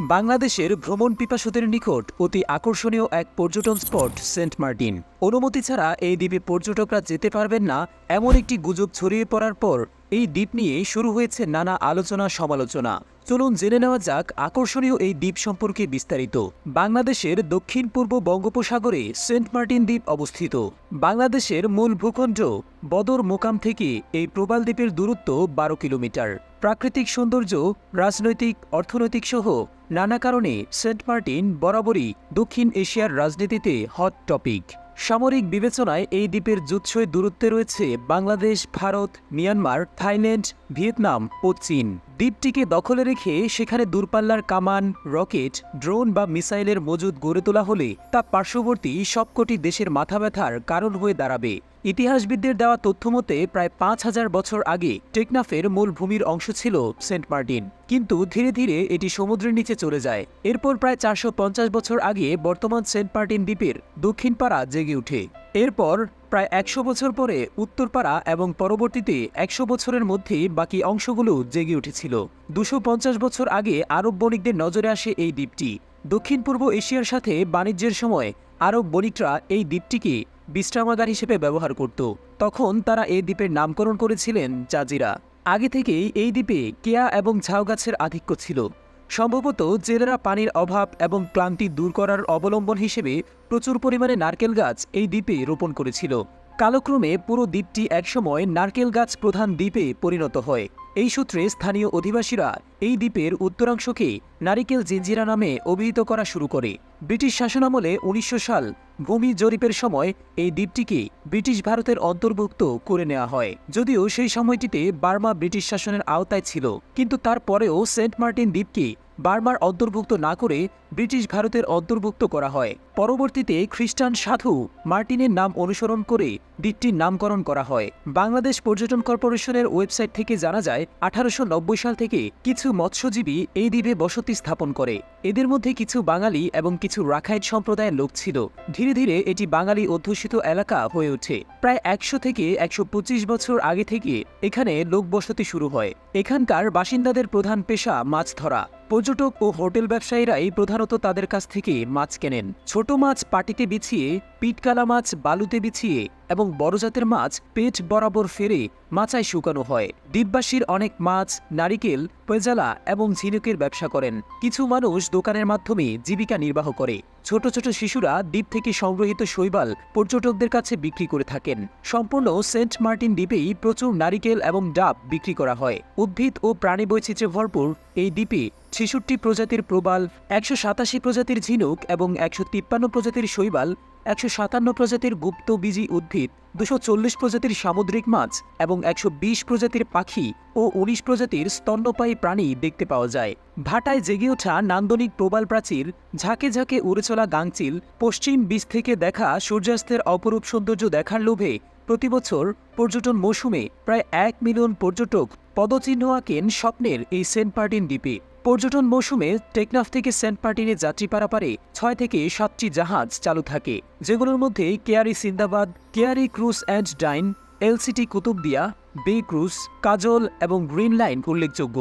বাংলাদেশের ভ্রমণ পিপাসুদের নিকট অতি আকর্ষণীয় এক পর্যটন স্পট, সেন্ট মার্টিন। অনুমতি ছাড়া এই দ্বীপে পর্যটকরা যেতে পারবেন না, এমন একটি গুজব ছড়িয়ে পড়ার পর এই দ্বীপ নিয়ে শুরু হয়েছে নানা আলোচনা সমালোচনা। চলুন জেনে নেওয়া যাক আকর্ষণীয় এই দ্বীপ সম্পর্কে বিস্তারিত। বাংলাদেশের দক্ষিণ পূর্ব বঙ্গোপসাগরে সেন্ট মার্টিন দ্বীপ অবস্থিত। বাংলাদেশের মূল ভূখণ্ড বদর মোকাম থেকে এই প্রবাল দ্বীপের দূরত্ব বারো কিলোমিটার। প্রাকৃতিক সৌন্দর্য, রাজনৈতিক, অর্থনৈতিক সহ নানা কারণে সেন্ট মার্টিন বরাবরই দক্ষিণ এশিয়ার রাজনীতিতে হট টপিক সামরিক বিবেচনায় এই দ্বীপের জুৎসই দূরত্বে রয়েছে Bangladesh, Bharat, Myanmar, Thailand, Vietnam ও চীন। দ্বীপটিকে দখলে রেখে সেখানে দূরপাল্লার কামান, রকেট, ড্রোন বা মিসাইলের মজুদ গড়ে তোলা হলে তা পার্শ্ববর্তী সবকটি দেশের মাথা ব্যথার কারণ হয়ে দাঁড়াবে। ইতিহাসবিদদের দেওয়া তথ্যমতে প্রায় পাঁচ হাজার বছর আগে টেকনাফের মূল ভূমির অংশ ছিল সেন্ট মার্টিন, কিন্তু ধীরে ধীরে এটি সমুদ্রের নিচে চলে যায়। এরপর প্রায় চারশো পঞ্চাশ বছর আগে বর্তমান সেন্ট মার্টিন দ্বীপের দক্ষিণ পাড়া জেগে ওঠে। এরপর প্রায় একশো বছর পরে উত্তরপাড়া এবং পরবর্তীতে একশো বছরের মধ্যে বাকি অংশগুলো জেগে উঠেছিল। দুশো বছর আগে আরব বণিকদের নজরে আসে এই দ্বীপটি। দক্ষিণ পূর্ব এশিয়ার সাথে বাণিজ্যের সময় আরব বণিকরা এই দ্বীপটিকে বিশ্রামাগার হিসেবে ব্যবহার করত। তখন তারা এই দ্বীপের নামকরণ করেছিলেন জাজিরা। আগে থেকেই এই দ্বীপে কেয়া এবং ঝাউ গাছের আধিক্য ছিল। সম্ভবত জেলেরা পানির অভাব এবং ক্লান্তি দূর করার অবলম্বন হিসেবে প্রচুর পরিমাণে নারকেল গাছ এই দ্বীপে রোপণ করেছিল। কালক্রমে পুরো দ্বীপটি একসময় নারকেল গাছ প্রধান দ্বীপে পরিণত হয়। এই সূত্রে স্থানীয় অধিবাসীরা এই দ্বীপের উত্তরাংশকে নারিকেল জিঞ্জিরা নামে অভিহিত করা শুরু করে। ব্রিটিশ শাসনামলে উনিশশো সাল ভূমি জরিপের সময় এই দ্বীপটিকে ব্রিটিশ ভারতের অন্তর্ভুক্ত করে নেওয়া হয়। যদিও সেই সময়টিতে বার্মা ব্রিটিশ শাসনের আওতায় ছিল, কিন্তু তারপরেও সেন্ট মার্টিন দ্বীপকে বার্মার অন্তর্ভুক্ত না করে ব্রিটিশ ভারতের অন্তর্ভুক্ত করা হয়। পরবর্তীতে খ্রিস্টান সাধু মার্টিনের নাম অনুসরণ করে দ্বীপটির নামকরণ করা হয়। বাংলাদেশ পর্যটন কর্পোরেশনের ওয়েবসাইট থেকে জানা যায়, আঠারোশো নব্বই সাল থেকে কিছু মৎস্যজীবী এই দ্বীপে বসতি স্থাপন করে। এদের মধ্যে কিছু বাঙালি এবং কিছু রাখাইট সম্প্রদায়ের লোক ছিল। ধীরে ধীরে এটি বাঙালি অধ্যুষিত এলাকা হয়ে ওঠে। প্রায় একশো থেকে একশো পঁচিশ বছর আগে থেকে এখানে লোক বসতি শুরু হয়। এখানকার বাসিন্দাদের প্রধান পেশা মাছ ধরা। পর্যটক ও হোটেল ব্যবসায়ীরাই প্রধানত তাদের কাছ থেকে মাছ কেনেন। ছোট মাছ পাটিতে বিছিয়ে, পিটকালা মাছ বালুতে বিছিয়ে এবং বড় জাতের মাছ পেট বরাবর ফেরে মাচায় শুকানো হয়। দ্বীপবাসীর অনেক মাছ, নারিকেল, পেজালা এবং ঝিনুকের ব্যবসা করেন। কিছু মানুষ দোকানের মাধ্যমে জীবিকা নির্বাহ করে। ছোট ছোট শিশুরা দ্বীপ থেকে সংগ্রহিত শৈবাল পর্যটকদের কাছে বিক্রি করে থাকেন। সম্পূর্ণ সেন্ট মার্টিন দ্বীপেই প্রচুর নারিকেল এবং ডাব বিক্রি করা হয়। উদ্ভিদ ও প্রাণী বৈচিত্র্যে ভরপুর এই দ্বীপে ছেষট্টি প্রজাতির প্রবাল, একশো সাতাশি প্রজাতির ঝিনুক এবং একশো তিপ্পান্ন প্রজাতির শৈবাল একশো সাতান্ন প্রজাতির গুপ্তবীজী উদ্ভিদ, দুশো চল্লিশ প্রজাতির সামুদ্রিক মাছ এবং একশো বিশ প্রজাতির পাখি ও উনিশ প্রজাতির স্তন্যপায়ী প্রাণী দেখতে পাওয়া যায়। ভাটায় জেগে ওঠা নান্দনিক প্রবাল প্রাচীর, ঝাঁকে ঝাঁকে উড়ে চলা গাংচিল পশ্চিম বীজ থেকে দেখা সূর্যাস্তের অপরূপ সৌন্দর্য দেখার লোভে প্রতিবছর পর্যটন মৌসুমে প্রায় এক মিলিয়ন পর্যটক পদচিহ্ন আঁকেন স্বপ্নের এই সেন্ট মার্টিন দ্বীপে। পর্যটন মৌসুমে টেকনাফ থেকে সেন্ট মার্টিনে যাত্রী পারাপারে ছয় থেকে সাতটি জাহাজ চালু থাকে, যেগুলোর মধ্যে Keari Sindbad, Keari cruise and dine LCT Kutubdia, bay cruise, কাজল এবং গ্রিন লাইন উল্লেখযোগ্য।